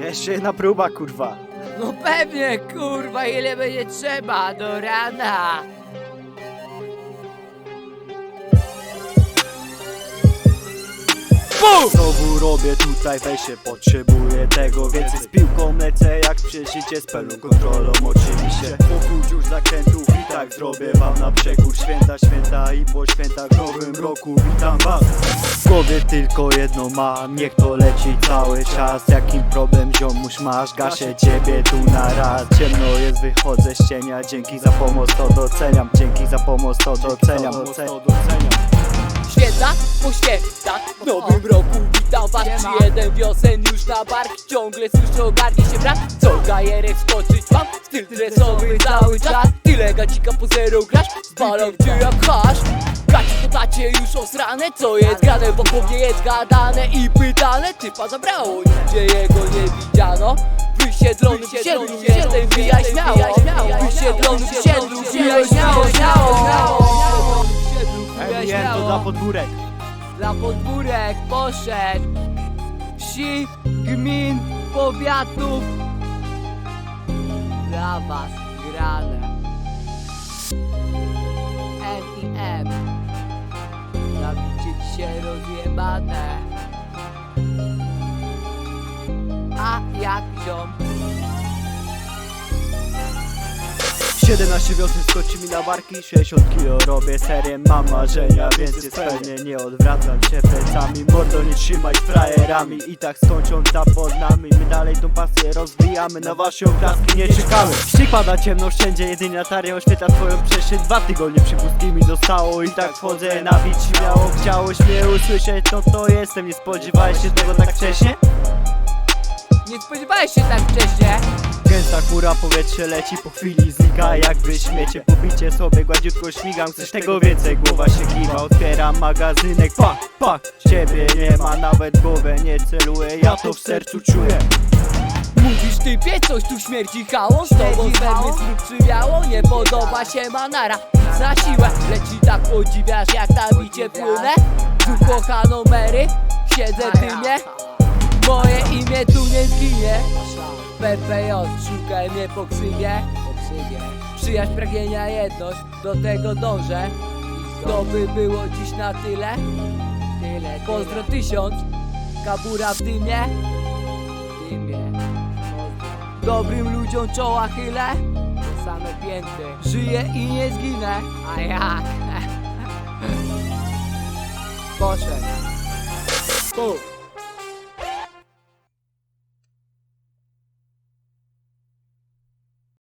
Jeszcze jedna próba, kurwa. No pewnie, kurwa, ile będzie trzeba do rana. Znowu robię tutaj wesie, potrzebuję tego Więcej z piłką lecę jak przeżycie z pełną kontrolą oczywiście Pokój już zakrętów i tak zrobię wam na przekór Święta, święta i po świętach w nowym roku witam was. W głowie tylko jedno mam, niech to leci cały czas. Jakim problem ziomuś masz, gaszę ciebie tu na raz. Ciemno jest, wychodzę z cienia, dzięki za pomoc to doceniam. Dzięki za pomoc to doceniam, doceniam Święta po świętach W nowym roku witam was Czy jeden wiosen już na bark. Ciągle słyszę ogarnie się brak. Co gajerek skoczyć mam? Styl dresowy cały czas. Tyle gacika po zero grasz. Zwalam cię jak hasz. Gaci po tacie już osrane. Co jest grane wokół mnie jest gadane I pytane. Typa zabrało Nigdzie jego nie widziano. Wysiedlony w siedlu śmiało Wysiedlony w siedlu Wbijaj podwórek. Dla podwórek poszedł. Wsi, gmin, powiatów Dla was grane. M i M. Zabicie dzisiaj rozjebane. A jak ziom 17 wiosen skoczy mi na barki 60 kilo robię serię Mam marzenia, więc jest pewnie Nie odwracam się plecami. Mordo nie trzymaj frajerami. I tak skończą tam pod nami My dalej tą pasję rozwijamy Na wasze oklaski nie czekamy. Ścig pada ciemno wszędzie Jedynie lataria oświetla twoją przestrzeń. Dwa tygodnie przypustki mi zostało I tak wchodzę na bić Śmiało chciałeś mnie usłyszeć No to jestem. Nie spodziewałeś się tego tak wcześnie? Nie spodziewałeś się tak wcześnie Gęsta chmura, powietrze leci, po chwili znika jakby śmiecie. Pobicie sobie, gładziutko śmigam, chcesz tego więcej Głowa się kiwa, otwieram magazynek, pak, pak Ciebie nie ma nawet głowę, nie celuję, ja to w sercu czuję. Mówisz typie, coś tu śmierci chaos Z tobą spermy przywiało Nie podoba się manara. Na siłę Leci tak podziwiasz jak na bicie płynę. Tu kochaną Mary Siedzę dymie Moje imię tu nie zginie. PPJ Szukaj mnie po ksywie Przyjaźń, pragnienia, jedność. Do tego dążę. To by było dziś na tyle. Pozdro tysiąc. Kabura w dymie. Dobrym ludziom czoła chylę. Te same pięty. Żyję i nie zginę. A jak? Poszedł. Bum.